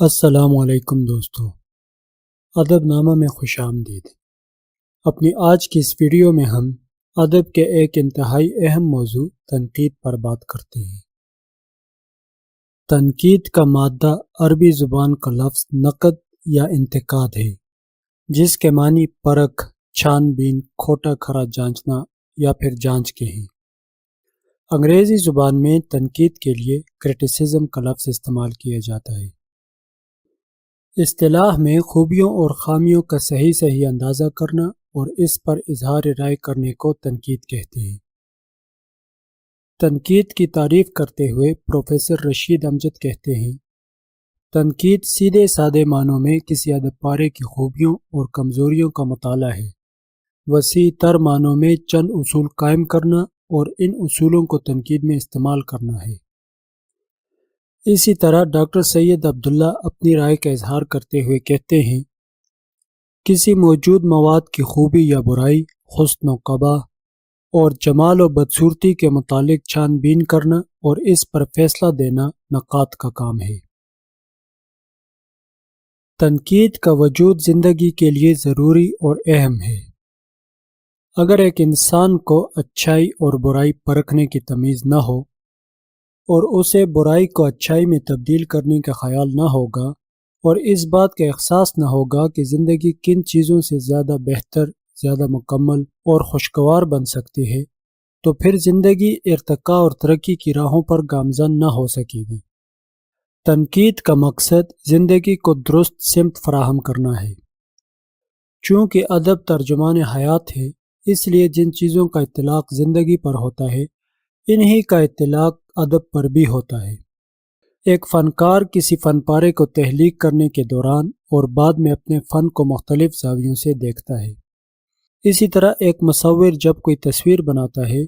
السلام علیکم دوستو ادب نامہ میں خوش آمدید۔ اپنی آج کی اس ویڈیو میں ہم ادب کے ایک انتہائی اہم موضوع تنقید پر بات کرتے ہیں۔ تنقید کا مادہ عربی زبان کا لفظ نقد یا انتقاد ہے، جس کے معنی پرکھ چھان بین کھوٹا کھرا جانچنا یا پھر جانچ کے ہیں۔ انگریزی زبان میں تنقید کے لیے کرٹیسزم کا لفظ استعمال کیا جاتا ہے۔ اصطلاح میں خوبیوں اور خامیوں کا صحیح صحیح اندازہ کرنا اور اس پر اظہار رائے کرنے کو تنقید کہتے ہیں۔ تنقید کی تعریف کرتے ہوئے پروفیسر رشید امجد کہتے ہیں، تنقید سیدھے سادے معنوں میں کسی ادب پارے کی خوبیوں اور کمزوریوں کا مطالعہ ہے۔ وسیع تر معنوں میں چند اصول قائم کرنا اور ان اصولوں کو تنقید میں استعمال کرنا ہے۔ اسی طرح ڈاکٹر سید عبداللہ اپنی رائے کا اظہار کرتے ہوئے کہتے ہیں، کسی موجود مواد کی خوبی یا برائی، حسن و قبا اور جمال و بدصورتی کے متعلق چھان بین کرنا اور اس پر فیصلہ دینا نقات کا کام ہے۔ تنقید کا وجود زندگی کے لیے ضروری اور اہم ہے۔ اگر ایک انسان کو اچھائی اور برائی پرکھنے کی تمیز نہ ہو اور اسے برائی کو اچھائی میں تبدیل کرنے کا خیال نہ ہوگا اور اس بات کا احساس نہ ہوگا کہ زندگی کن چیزوں سے زیادہ بہتر، زیادہ مکمل اور خوشگوار بن سکتی ہے، تو پھر زندگی ارتقاء اور ترقی کی راہوں پر گامزن نہ ہو سکے گی۔ تنقید کا مقصد زندگی کو درست، سمت فراہم کرنا ہے۔ چونکہ ادب ترجمان حیات ہے، اس لیے جن چیزوں کا اطلاق زندگی پر ہوتا ہے، انہی کا اطلاق ادب پر بھی ہوتا ہے۔ ایک فنکار کسی فن پارے کو تحلیق کرنے کے دوران اور بعد میں اپنے فن کو مختلف زاویوں سے دیکھتا ہے۔ اسی طرح ایک مصور جب کوئی تصویر بناتا ہے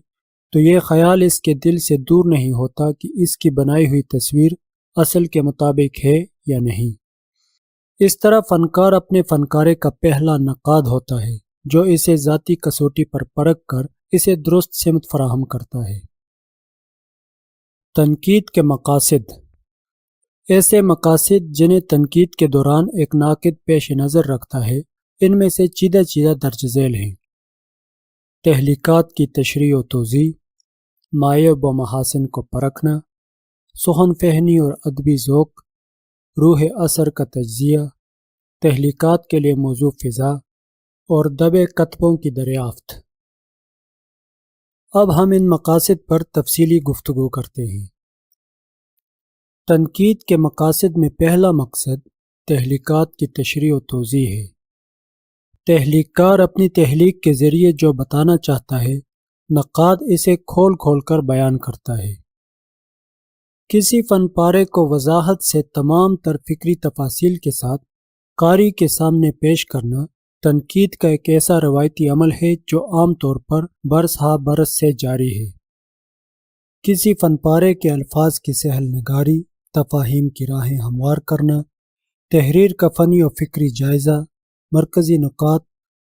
تو یہ خیال اس کے دل سے دور نہیں ہوتا کہ اس کی بنائی ہوئی تصویر اصل کے مطابق ہے یا نہیں۔ اس طرح فنکار اپنے فنکارے کا پہلا نقاد ہوتا ہے جو اسے ذاتی کسوٹی پر پرکھ کر اسے درست سمت فراہم کرتا ہے۔ تنقید کے مقاصد۔ ایسے مقاصد جنہیں تنقید کے دوران ایک ناقد پیش نظر رکھتا ہے، ان میں سے چیدہ چیدہ درج ذیل ہیں۔ تحلیقات کی تشریح و توضیع مائب و محاسن کو پرکھنا سہن فہنی اور ادبی ذوق، روح اثر کا تجزیہ تحلیقات کے لیے موضوع فضا اور دب کتبوں کی دریافت۔ اب ہم ان مقاصد پر تفصیلی گفتگو کرتے ہیں۔ تنقید کے مقاصد میں پہلا مقصد تحلیقات کی تشریح و توضیع ہے۔ تحلیق کار اپنی تحلیق کے ذریعے جو بتانا چاہتا ہے، نقاد اسے کھول کھول کر بیان کرتا ہے۔ کسی فن پارے کو وضاحت سے تمام تر فکری تفاصیل کے ساتھ قاری کے سامنے پیش کرنا تنقید کا ایک ایسا روایتی عمل ہے جو عام طور پر برس ہا برس سے جاری ہے۔ کسی فن پارے کے الفاظ کی سہل نگاری، تفاہیم کی راہیں ہموار کرنا، تحریر کا فنی و فکری جائزہ، مرکزی نکات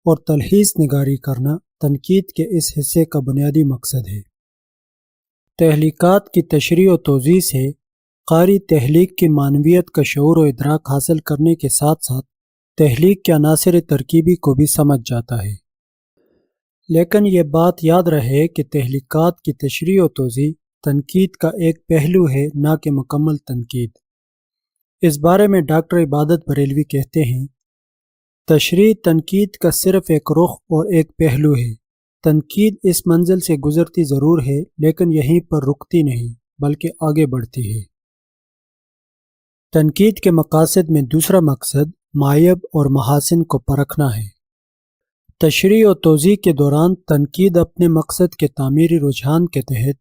اور تلحیص نگاری کرنا تنقید کے اس حصے کا بنیادی مقصد ہے۔ تحلیقات کی تشریح و توضیع سے قاری تحلیق کی معنویت کا شعور و ادراک حاصل کرنے کے ساتھ ساتھ تحلیق کے عناصر ترکیبی کو بھی سمجھ جاتا ہے۔ لیکن یہ بات یاد رہے کہ تحلیقات کی تشریح و توضیع تنقید کا ایک پہلو ہے، نہ کہ مکمل تنقید۔ اس بارے میں ڈاکٹر عبادت بریلوی کہتے ہیں، تشریح تنقید کا صرف ایک رخ اور ایک پہلو ہے۔ تنقید اس منزل سے گزرتی ضرور ہے، لیکن یہیں پر رکتی نہیں، بلکہ آگے بڑھتی ہے۔ تنقید کے مقاصد میں دوسرا مقصد مائب اور محاسن کو پرکھنا ہے۔ تشریح و توضیع کے دوران تنقید اپنے مقصد کے تعمیری رجحان کے تحت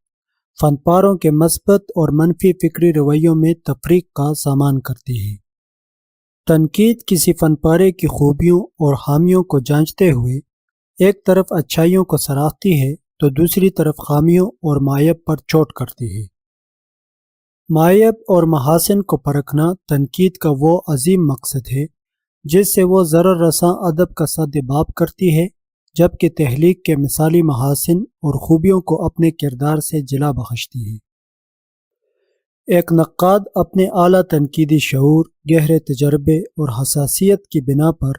فن پاروں کے مثبت اور منفی فکری رویوں میں تفریق کا سامان کرتی ہے۔ تنقید کسی فن پارے کی خوبیوں اور حامیوں کو جانچتے ہوئے ایک طرف اچھائیوں کو سراہتی ہے تو دوسری طرف خامیوں اور مائب پر چوٹ کرتی ہے۔ مائب اور محاسن کو پرکھنا تنقید کا وہ عظیم مقصد ہے جس سے وہ ضرر رساں ادب کا سد باب کرتی ہے، جبکہ تحلیق کے مثالی محاسن اور خوبیوں کو اپنے کردار سے جلا بخشتی ہے۔ ایک نقاد اپنے اعلیٰ تنقیدی شعور، گہرے تجربے اور حساسیت کی بنا پر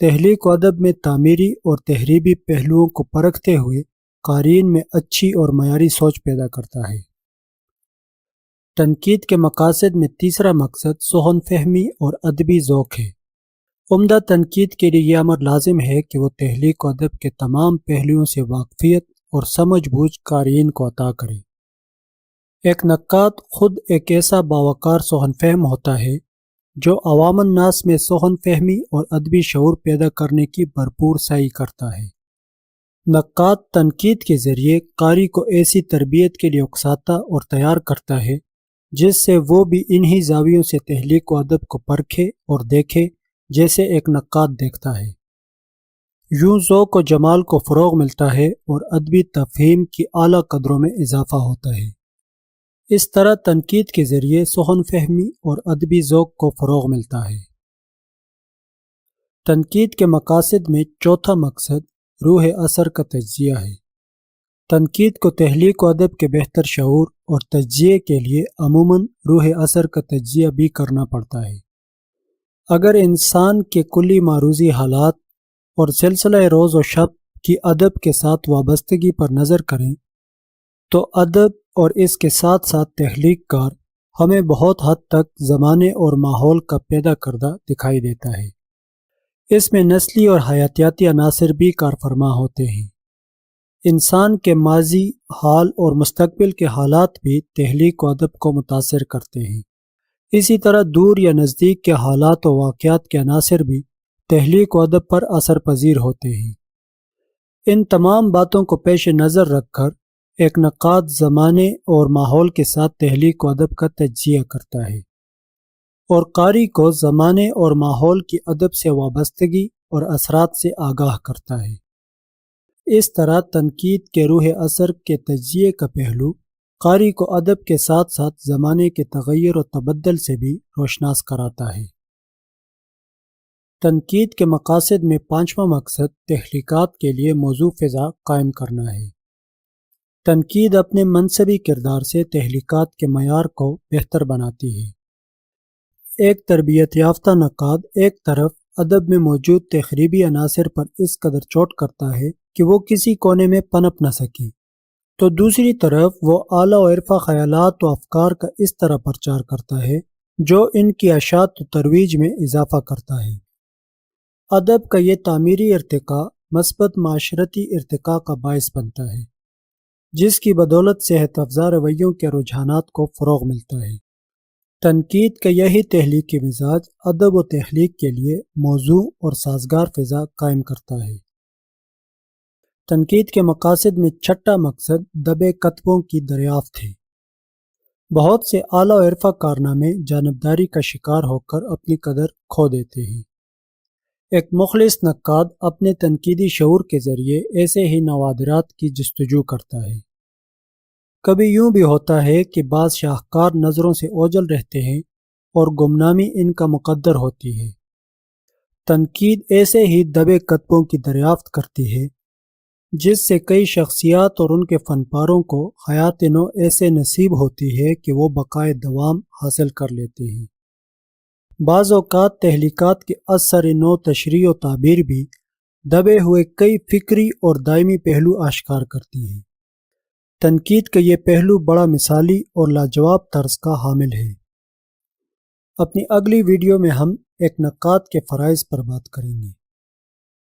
تحلیق و ادب میں تعمیری اور تحریبی پہلوؤں کو پرکھتے ہوئے قارئین میں اچھی اور معیاری سوچ پیدا کرتا ہے۔ تنقید کے مقاصد میں تیسرا مقصد سہن فہمی اور ادبی ذوق ہے۔ عمدہ تنقید کے لیے یہ امر لازم ہے کہ وہ تحلیق و ادب کے تمام پہلوؤں سے واقفیت اور سمجھ بوجھ قارئین کو عطا کرے۔ ایک نقاد خود ایک ایسا باوقار سہن فہم ہوتا ہے جو عوام الناس میں سہن فہمی اور ادبی شعور پیدا کرنے کی بھرپور سعی کرتا ہے۔ نقاد تنقید کے ذریعے قاری کو ایسی تربیت کے لیے اکساتا اور تیار کرتا ہے جس سے وہ بھی انہی زاویوں سے تحلیق و ادب کو پرکھے اور دیکھے جیسے ایک نقاد دیکھتا ہے۔ یوں ذوق و جمال کو فروغ ملتا ہے اور ادبی تفہیم کی اعلیٰ قدروں میں اضافہ ہوتا ہے۔ اس طرح تنقید کے ذریعے سہن فہمی اور ادبی ذوق کو فروغ ملتا ہے۔ تنقید کے مقاصد میں چوتھا مقصد روح اثر کا تجزیہ ہے۔ تنقید کو تحلیق و ادب کے بہتر شعور اور تجزیے کے لیے عموماً روح اثر کا تجزیہ بھی کرنا پڑتا ہے۔ اگر انسان کے کلی معروضی حالات اور سلسلہ روز و شب کی ادب کے ساتھ وابستگی پر نظر کریں، تو ادب اور اس کے ساتھ ساتھ تحلیق کار ہمیں بہت حد تک زمانے اور ماحول کا پیدا کردہ دکھائی دیتا ہے۔ اس میں نسلی اور حیاتیاتی عناصر بھی کار فرما ہوتے ہیں۔ انسان کے ماضی، حال اور مستقبل کے حالات بھی تحلیق و ادب کو متاثر کرتے ہیں۔ اسی طرح دور یا نزدیک کے حالات و واقعات کے عناصر بھی تحلیق و ادب پر اثر پذیر ہوتے ہیں۔ ان تمام باتوں کو پیش نظر رکھ کر ایک نقاد زمانے اور ماحول کے ساتھ تحلیق و ادب کا تجزیہ کرتا ہے۔ اور قاری کو زمانے اور ماحول کی ادب سے وابستگی اور اثرات سے آگاہ کرتا ہے۔ اس طرح تنقید کے روح اثر کے تجزیے کا پہلو قاری کو ادب کے ساتھ ساتھ زمانے کے تغیر و تبدل سے بھی روشناس کراتا ہے۔ تنقید کے مقاصد میں پانچواں مقصد تحلیقات کے لیے موضوع فضا قائم کرنا ہے۔ تنقید اپنے منصبی کردار سے تحلیقات کے معیار کو بہتر بناتی ہے۔ ایک تربیت یافتہ نقاد ایک طرف ادب میں موجود تقریبی عناصر پر اس قدر چوٹ کرتا ہے کہ وہ کسی کونے میں پنپ نہ سکے۔ تو دوسری طرف وہ اعلیٰ و عرفہ خیالات و افکار کا اس طرح پرچار کرتا ہے جو ان کی اشاعت و ترویج میں اضافہ کرتا ہے۔ ادب کا یہ تعمیری ارتقاء مثبت معاشرتی ارتقاء کا باعث بنتا ہے، جس کی بدولت صحت افزا رویوں کے رجحانات کو فروغ ملتا ہے۔ تنقید کا یہی تحلیقی مزاج ادب و تحلیق کے لیے موضوع اور سازگار فضا قائم کرتا ہے۔ تنقید کے مقاصد میں چھٹا مقصد دبے کتبوں کی دریافت ہے بہت سے اعلیٰ و عرفہ کارنامے جانبداری کا شکار ہو کر اپنی قدر کھو دیتے ہیں۔ ایک مخلص نقاد اپنے تنقیدی شعور کے ذریعے ایسے ہی نوادرات کی جستجو کرتا ہے۔ کبھی یوں بھی ہوتا ہے کہ بعض شاہکار نظروں سے اوجل رہتے ہیں اور گمنامی ان کا مقدر ہوتی ہے۔ تنقید ایسے ہی دبے کتبوں کی دریافت کرتی ہے جس سے کئی شخصیات اور ان کے فن پاروں کو حیات نو ایسے نصیب ہوتی ہے کہ وہ بقائے دوام حاصل کر لیتے ہیں۔ بعض اوقات تحلیقات کے اثر نو تشریح و تعبیر بھی دبے ہوئے کئی فکری اور دائمی پہلو اشکار کرتی ہیں۔ تنقید کا یہ پہلو بڑا مثالی اور لاجواب طرز کا حامل ہے۔ اپنی اگلی ویڈیو میں ہم ایک نقاد کے فرائض پر بات کریں گے۔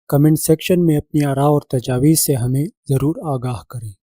کمنٹ سیکشن میں اپنی آراء اور تجاویز سے ہمیں ضرور آگاہ کریں۔